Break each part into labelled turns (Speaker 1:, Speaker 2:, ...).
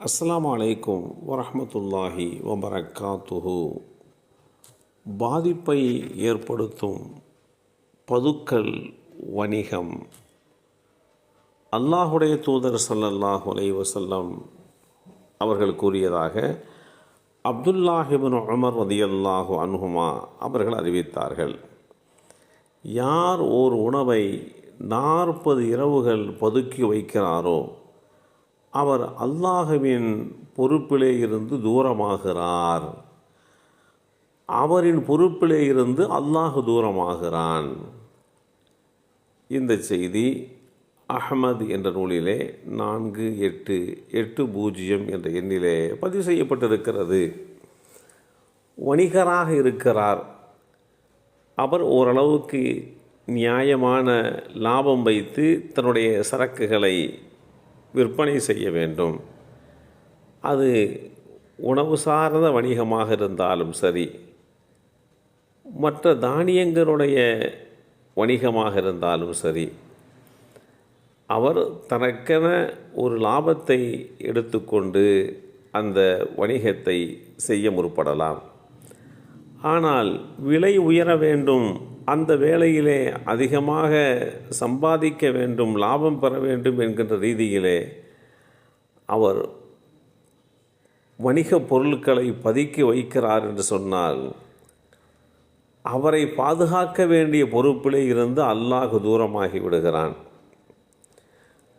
Speaker 1: அஸ்லாம் அலைக்கும் வரமத்துல்லாஹி வபரக்காத்துஹு. பாதிப்பை ஏற்படுத்தும் பதுக்கல் வணிகம். அல்லாஹுடைய தூதர் ஸல்லல்லாஹு அலை வசல்லம் அவர்கள் கூறியதாக அப்துல்லாஹிபின் உமர் ரதியல்லாஹு அனுகுமா அவர்கள் அறிவித்தார்கள். யார் ஓர் உணவை நாற்பது இரவுகள் பதுக்கி வைக்கிறாரோ அவர் அல்லாஹுவின் பொறுப்பிலே இருந்து தூரமாகிறார். அவரின் பொறுப்பிலே இருந்து அல்லாஹ் தூரமாகிறான். இந்த செய்தி அஹமது என்ற நூலிலே நான்கு எட்டு எட்டு பூஜ்ஜியம் என்ற எண்ணிலே பதிவு செய்யப்பட்டிருக்கிறது. வணிகராக இருக்கிறார். அவர் ஓரளவுக்கு நியாயமான லாபம் வைத்து தன்னுடைய சரக்குகளை விற்பனை செய்ய வேண்டும். அது உணவு சார்ந்த வணிகமாக இருந்தாலும் சரி மற்ற தானியங்களுடைய வணிகமாக இருந்தாலும் சரி அவர் தனக்கென ஒரு லாபத்தை எடுத்துக்கொண்டு அந்த வணிகத்தை செய்ய முற்படலாம். ஆனால் விலை உயர வேண்டும் அந்த வேளையிலே அதிகமாக சம்பாதிக்க வேண்டும் லாபம் பெற வேண்டும் என்கின்ற ரீதியிலே அவர் வணிக பொருட்களை பதுக்கி வைக்கிறார் என்று சொன்னால் அவரை பாதுகாக்க வேண்டிய பொறுப்பிலே இருந்து அல்லாஹ் தூரமாகி விடுகிறான்.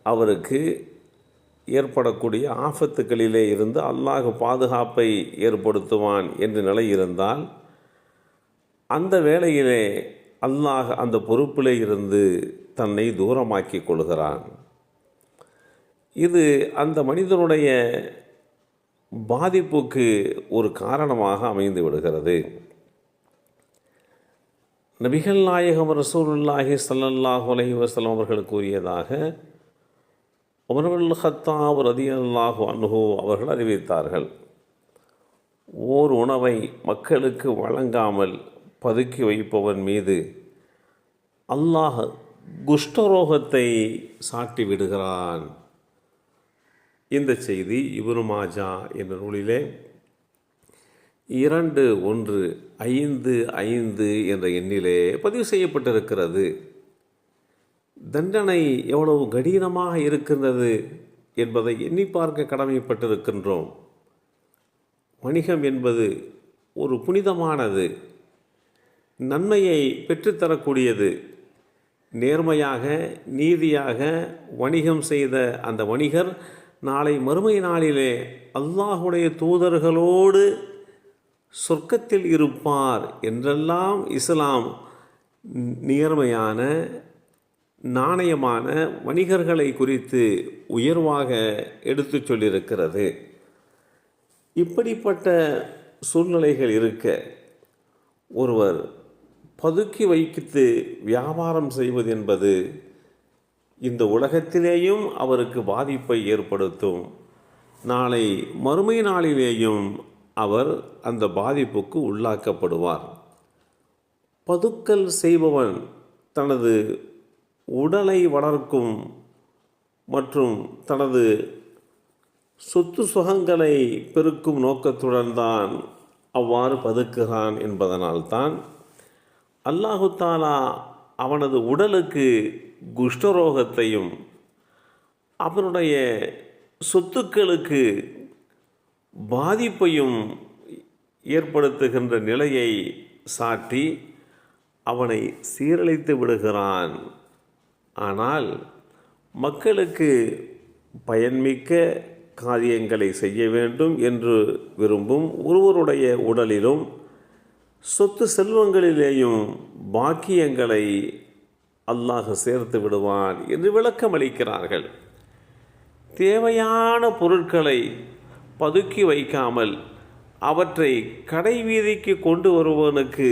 Speaker 1: அவருக்கு ஏற்படக்கூடிய ஆபத்துக்களிலே இருந்து அல்லாஹ் பாதுகாப்பை ஏற்படுத்துவான் என்ற நிலை இருந்தால் அந்த வேளையிலே அல்லாஹ் அந்த பொறுப்பிலே இருந்து தன்னை தூரமாக்கி கொள்கிறான். இது அந்த மனிதனுடைய பாதிப்புக்கு ஒரு காரணமாக அமைந்து விடுகிறது. நபிகள் நாயகம் ரசூலுல்லாஹி சல்லல்லாஹு உலகி வசலம் அவர்கள் கூறியதாக உமர்வல் ஹத்தாப் ரதி அல்லாஹு அன்ஹு அவர்கள் அறிவித்தார்கள். ஓர் உணவை மக்களுக்கு வழங்காமல் பதுக்கி வைப்பவன் மீது அல்லாஹ் குஷ்டரோகத்தை சாட்டி விடுகிறான். இந்த செய்தி இவருமாஜா மாஜா என்ற நூலிலே இரண்டு ஒன்று ஐந்து ஐந்து என்ற எண்ணிலே பதிவு செய்யப்பட்டிருக்கிறது. தண்டனை எவ்வளவு கடினமாக இருக்கின்றது என்பதை எண்ணி பார்க்க கடமைப்பட்டிருக்கின்றோம். வணிகம் என்பது ஒரு புனிதமானது. நன்மையை பெற்றுத்தரக்கூடியது. நேர்மையாக நீதியாக வணிகம் செய்த அந்த வணிகர் நாளை மறுமை நாளிலே அல்லாஹுடைய தூதர்களோடு சொர்க்கத்தில் இருப்பார் என்றெல்லாம் இஸ்லாம் நேர்மையான நாணயமான வணிகர்களை குறித்து உயர்வாக எடுத்துச் சொல்லியிருக்கிறது. இப்படிப்பட்ட சூழ்நிலைகள் இருக்க ஒருவர் பதுக்கி வைத்து வியாபாரம் செய்வது என்பது இந்த உலகத்திலேயும் அவருக்கு பாதிப்பை ஏற்படுத்தும். நாளை மறுமை நாளிலேயும் அவர் அந்த பாதிப்புக்கு உள்ளாக்கப்படுவார். பதுக்கல் செய்பவன் தனது உடலை வளர்க்கும் மற்றும் தனது சொத்து சுகங்களை பெருக்கும் நோக்கத்துடன் தான் அவ்வாறு பதுக்குகிறான் என்பதனால்தான் அல்லாஹு தாலா அவனது உடலுக்கு குஷ்டரோகத்தையும் அவனுடைய சொத்துக்களுக்கு பாதிப்பையும் ஏற்படுத்துகின்ற நிலையை சாட்டி அவனை சீரழித்து விடுகிறான். ஆனால் மக்களுக்கு பயன்மிக்க காரியங்களை செய்ய வேண்டும் என்று விரும்பும் ஒருவருடைய உடலிலும் சொத்து செல்வங்களிலேயும் பாக்கியங்களை அல்லாஹ் சேர்த்து விடுவான் என்று விளக்கம் அளிக்கிறார்கள். தேவையான பொருட்களை பதுக்கி வைக்காமல் அவற்றை கடை வீதிக்கு கொண்டு வருவனுக்கு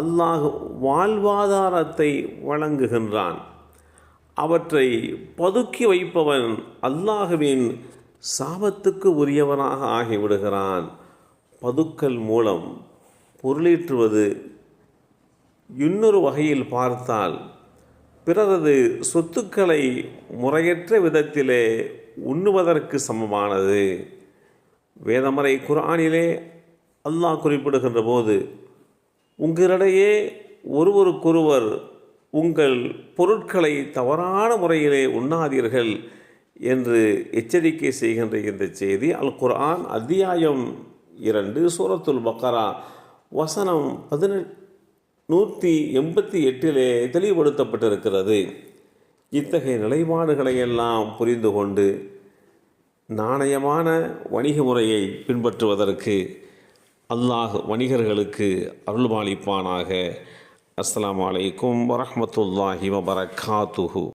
Speaker 1: அல்லாஹ் வாழ்வாதாரத்தை வழங்குகின்றான். அவற்றை பதுக்கி வைப்பவன் அல்லாஹுவின் சாபத்துக்கு உரியவனாக ஆகிவிடுகிறான். பதுக்கல் மூலம் பொருளீற்றுவது இன்னொரு வகையில் பார்த்தால் பிறரது சொத்துக்களை முறையற்ற விதத்திலே உண்ணுவதற்கு சமமானது. வேதமறை குர்ஆனிலே அல்லாஹ் குறிப்பிடுகின்ற போது உங்களிடையே ஒருவருக்கொருவர் உங்கள் பொருட்களை தவறான முறையிலே உண்ணாதீர்கள் என்று எச்சரிக்கை செய்கின்ற இந்த செய்தி அல் குர்ஆன் அத்தியாயம் இரண்டு சூரத்துல் பக்கரா வசனம் பதினெட் நூற்றி எண்பத்தி எட்டிலே தெளிவுபடுத்தப்பட்டிருக்கிறது. இத்தகைய நிலைப்பாடுகளை எல்லாம் புரிந்து கொண்டு நாணயமான வணிக முறையை பின்பற்றுவதற்கு அல்லாஹ் வணிகர்களுக்கு அருள்பாலிப்பானாக. அஸ்லாம் வலைக்கும் வரமத்துல்லாஹி வபரகாத்துஹு.